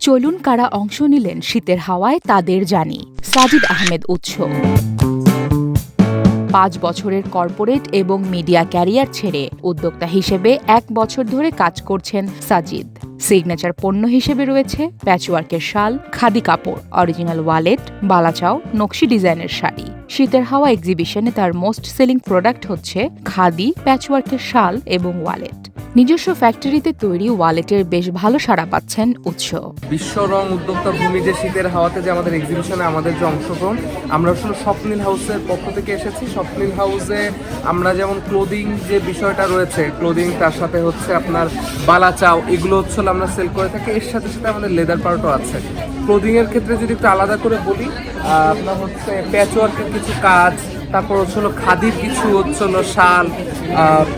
চলুন কারা অংশ নিলেন শীতের হাওয়ায় তাদের জানি। সাজিদ আহমেদ উৎস। পাঁচ বছরের কর্পোরেট এবং মিডিয়া ক্যারিয়ার ছেড়ে উদ্যোক্তা হিসেবে এক বছর ধরে কাজ করছেন সাজিদ। সিগনেচার পণ্য হিসেবে রয়েছে প্যাচওয়ার্কের শাল, খাদি কাপড়, অরিজিনাল ওয়ালেট, বালাচাও, নকশি ডিজাইনের শাড়ি। শীতের হাওয়া এক্সিবিশনে তার মোস্ট সেলিং প্রোডাক্ট হচ্ছে খাদি, প্যাচওয়ার্কের শাল এবং ওয়ালেট। নিজস্ব ফ্যাক্টরিতে তৈরি ওয়ালেটের বেশ ভালো সাড়া পাচ্ছেন উৎস। বিশ্ব রং উদ্যোক্তা ভূমি যে শীতের হাওয়াতে যে আমাদের এক্সিবিশনে আমাদের যে অংশগ্রহণ, আমরা আসলে স্বপ্নিল হাউসের পক্ষ থেকে এসেছি। স্বপ্নিল হাউসে আমরা যেমন ক্লোদিং যে বিষয়টা রয়েছে ক্লোদিং তার সাথে হচ্ছে আপনার বালা চাও, এগুলো হচ্ছে আমরা সেল করে থাকি। এর সাথে সাথে আমাদের লেদার পার্টও আছে। ক্লোদিংয়ের ক্ষেত্রে যদি একটু আলাদা করে বলি আপনার হচ্ছে প্যাচওয়ার্কের কিছু কাজ তারপর হচ্ছে খাদির কিছু হচ্ছে হলো শাল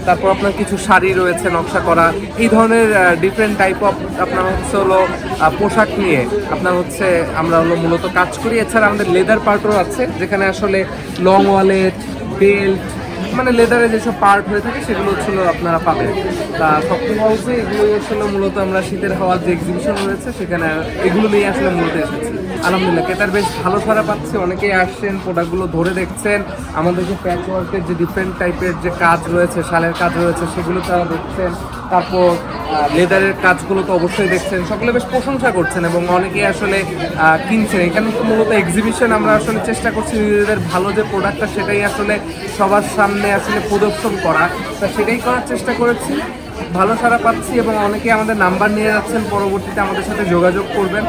তারপর আপনার কিছু শাড়ি রয়েছে, নকশা করা। এই ধরনের ডিফারেন্ট টাইপ অফ আপনার হচ্ছে হলো পোশাক নিয়ে আপনার হচ্ছে আমরা হলো মূলত কাজ করি। এছাড়া আমাদের লেদার পার্টও আছে, যেখানে আসলে লং ওয়ালেট বেল্ট মানে লেদারে যেসব পার্ট হয়ে থাকে, সেগুলো হচ্ছিল আপনারা পাবেন। তা শপিং হাউসে এগুলো হচ্ছিল মূলত আমরা শীতের হাওয়ার যে এক্সিবিশন রয়েছে, সেখানে এগুলো নিয়ে আসলে মূলত এসেছি। আলহামদুলিল্লাহ, ক্রেতার বেশ ভালো সারা পাচ্ছে। অনেকেই আসছেন প্রোডাক্টগুলো ধরে দেখছেন আমাদের যে প্যাচওয়ার্কের যে ডিফারেন্ট টাইপের যে কাজ রয়েছে, শালের কাজ রয়েছে, সেগুলো তারা দেখছেন। তারপর লেদারের কাজগুলো তো অবশ্যই দেখছেন। সকলে বেশ প্রশংসা করছেন এবং অনেকে আসলে কিনছেন। এখানে মূলত এক্সিবিশন আমরা আসলে চেষ্টা করছি নিজেদের ভালো যে প্রোডাক্টটা সেটাই আসলে সবার সামনে আসলে প্রদর্শন করা। তা সেটাই করার চেষ্টা করেছি। ভালো সারা পাচ্ছি এবং অনেকে আমাদের নাম্বার নিয়ে যাচ্ছেন। পরবর্তীতে আমাদের সাথে যোগাযোগ করবেন।